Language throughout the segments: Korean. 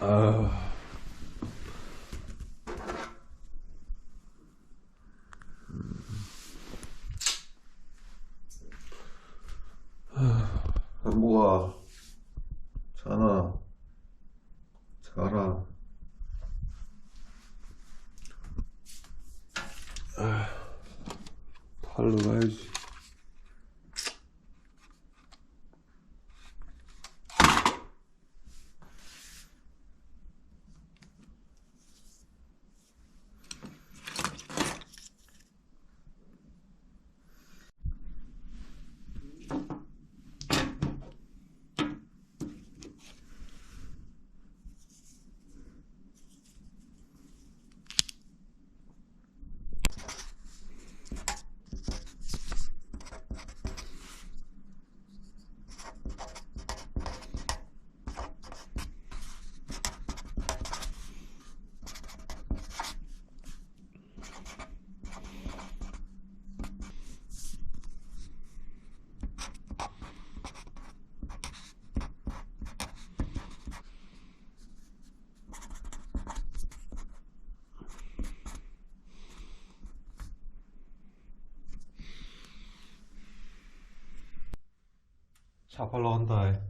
아. 한국아 자나 자라 팔로 가야지. 차 팔러 간다. 음,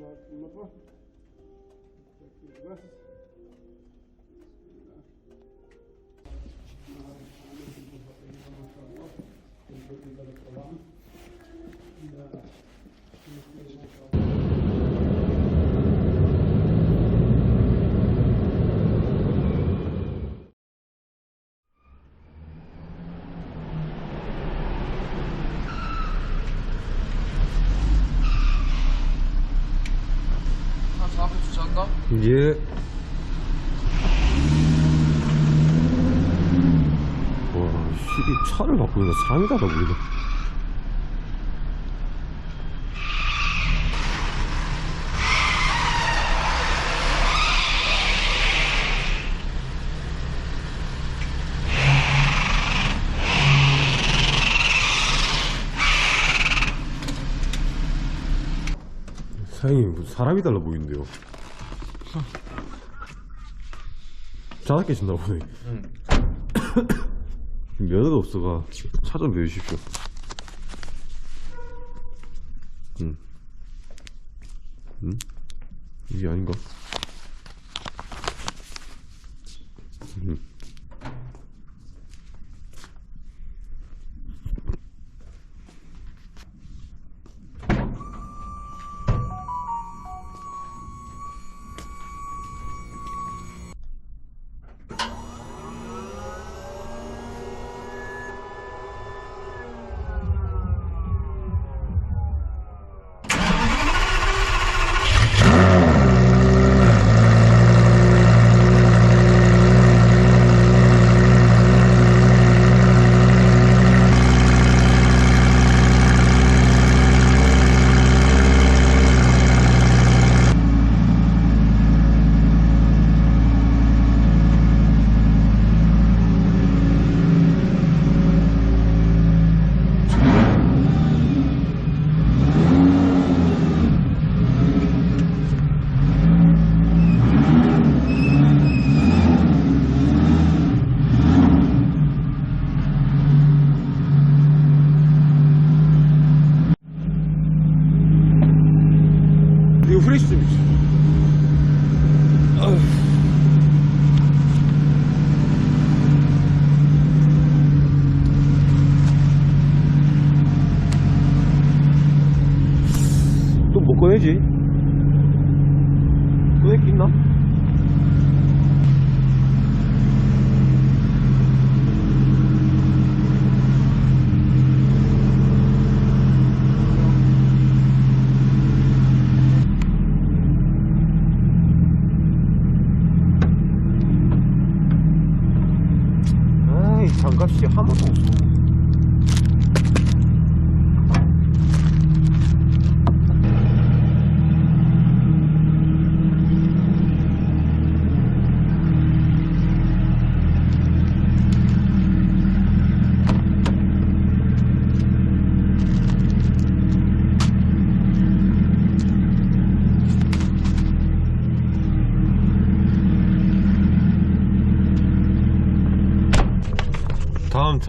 Bismillahirrahmanirrahim. Tekbirler. Bismillahirrahmanirrahim. Bismillahirrahmanirrahim. Bismillahirrahmanirrahim. 예. 와, 시기 차를 바꾸니까 다르다 보이네. 사장님, 사람이 달라 보이는데요. 자다 계신나 보네. 응. 면허가 없어가 차좀 내주십시오. 응. 응? 이게 아닌가? 한 번도 없어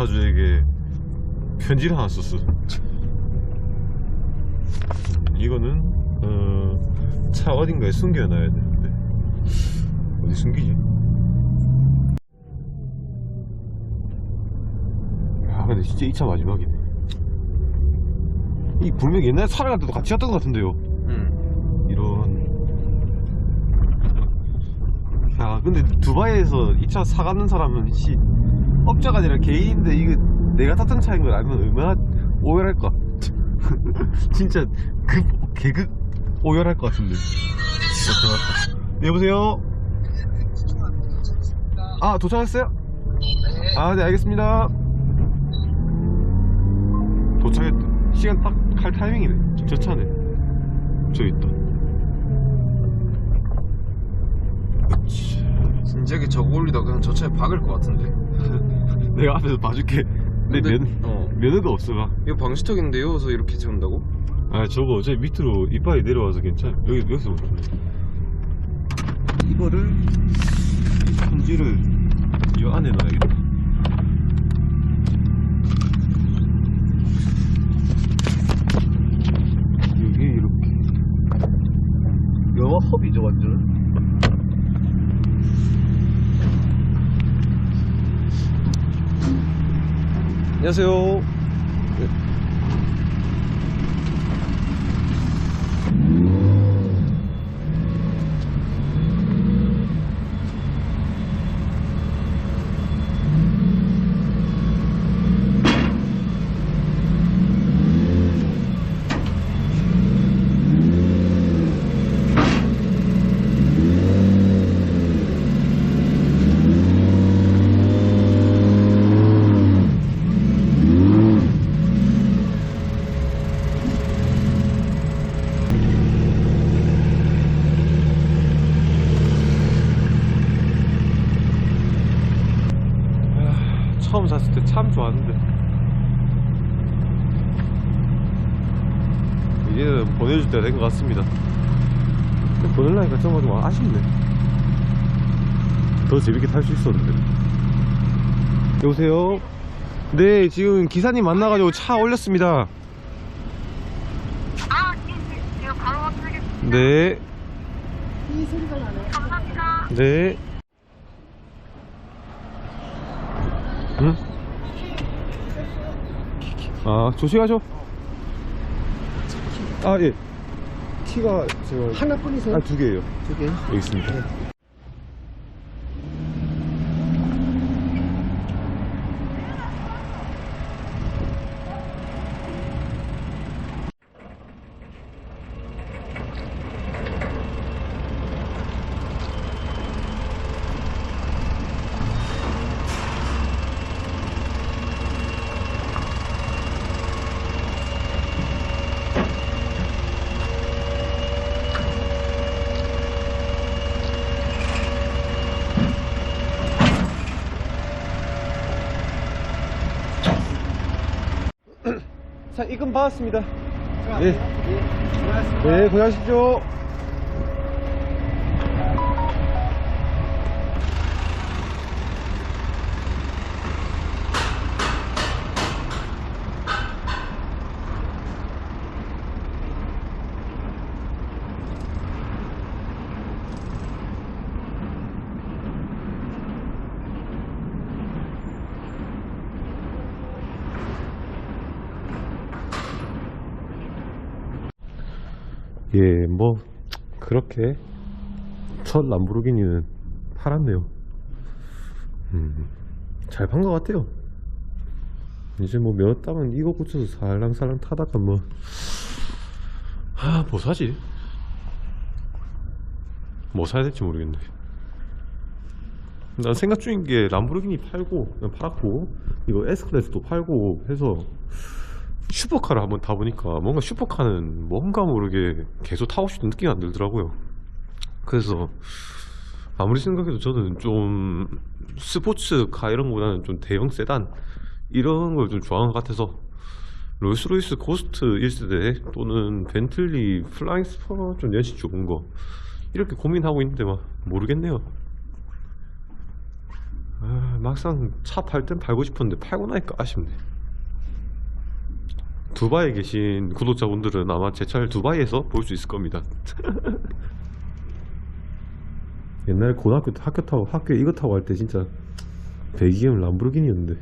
다음 차주에게 편지를 하나 썼어. 이거는 어, 차 어딘가에 숨겨놔야 되는데 어디 숨기지? 야 근데 진짜 이 차 마지막이네. 이 분명 옛날 차를 갈 때도 같이 갔던 것 같은데요. 응. 이런. 야, 근데 두바이에서 이 차 사가는 사람은 씨 업자가 아니라 개인인데 이거 내가 탔던 차인 걸 알면 얼마나 오열할까? 진짜 급 개급 오열할 것 같은데. 대박다. 네, 여보세요. 아 도착했어요? 아, 네 알겠습니다. 도착했다. 시간 딱 갈 타이밍이네. 저 차네. 저기 있다. 진작에 저거 올리다 그냥 저 차에 박을 것 같은데. 내가 앞에서 봐줄게. 내 근데- 면, 어. 면허가 없어가. 이거 방지턱인데요? 그래서 이렇게 세운다고? 아, 저거 어차피 밑으로 이빨이 내려와서 괜찮아. 여기, 여기서 못 해. 이거를, 이 편지를 이 안에 넣어야겠다. 여기 이렇게. 영화 허비죠, 완전. 안녕하세요. 아, 처음 샀을 때 참 좋았는데 이제는 보내줄 때가 된 것 같습니다 근데 보내려니까 좀, 좀 아쉽네 더 재밌게 탈 수 있었는데 여보세요 네 지금 기사님 만나가지고 차 올렸습니다 아, 예, 예. 제가 바로 확인하겠습니다. 네. 감사합니다. 네. 응? 아, 조심하죠. 아, 예. 키가 제가 하나뿐이세요? 아, 두 개예요. 두 개. 여기 있습니다. 자, 입금 받았습니다. 네. 네, 고생하십시오. 예, 뭐, 그렇게 첫 람보르기니는 팔았네요. 음, 잘 판 것 같아요. 이제 뭐 면허 따면 이거 고쳐서 살랑살랑 타다가 뭐, 아, 뭐 사지? 뭐 사야 될지 모르겠네. 난 생각 중인 게 람보르기니 팔고, 팔았고, 이거 S클래스도 팔고 해서 슈퍼카를 한번 타보니까 뭔가 슈퍼카는 뭔가 모르게 계속 타고 싶은 느낌이 안 들더라고요. 그래서 아무리 생각해도 저는 좀 스포츠카 이런 거보다는 좀 대형 세단 이런 걸 좀 좋아하는 것 같아서 롤스로이스 고스트 1세대 또는 벤틀리 플라잉 스퍼 좀 연식 좋은 거 이렇게 고민하고 있는데 막 모르겠네요. 아, 막상 차 팔 땐 팔고 싶었는데 팔고 나니까 아쉽네. 두바이에 계신 구독자분들은 아마 제 차를 두바이에서 볼 수 있을 겁니다. 옛날에 고등학교 때 학교 타고 학교에 이거 타고 갈 때 진짜 배기음 람보르기니였는데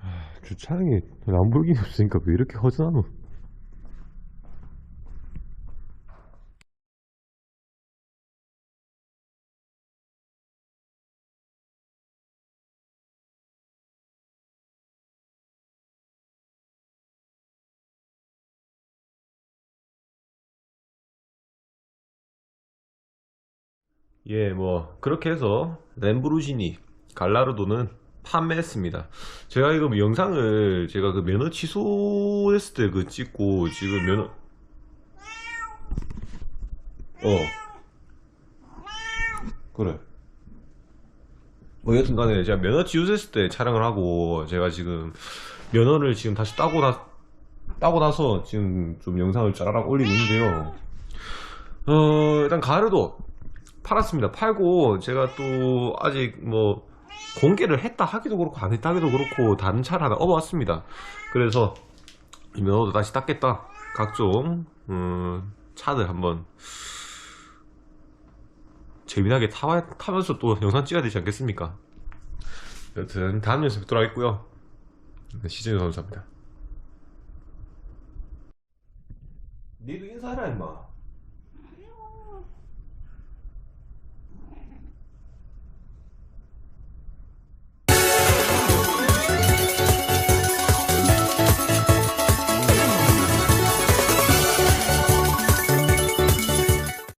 아, 주차장에 람보르기니 없으니까 왜 이렇게 허전하노? 예, 뭐 그렇게 해서 램보르기니 갈라르도는 판매했습니다. 제가 이거 뭐 영상을 제가 그 면허 취소했을 때 그 찍고 지금 면허 어 그래 뭐 여튼간에 제가 면허 취소했을 때 촬영을 하고 제가 지금 면허를 지금 다시 따고 나 따고 나서 지금 좀 영상을 짜라락 올리고 있는데요. 어 일단 가르도 팔았습니다. 팔고 제가 또 아직 뭐 공개를 했다 하기도 그렇고 안 했다 하기도 그렇고 다른 차를 하나 업어왔습니다. 그래서 이 면허도 다시 땄겠다. 각종 음, 차들 한번 재미나게 타, 타면서 또 영상 찍어야 되지 않겠습니까? 여튼 다음 영상에 뵙도록 하겠고요. 시즌 감사합니다. 니도 인사해라 임마.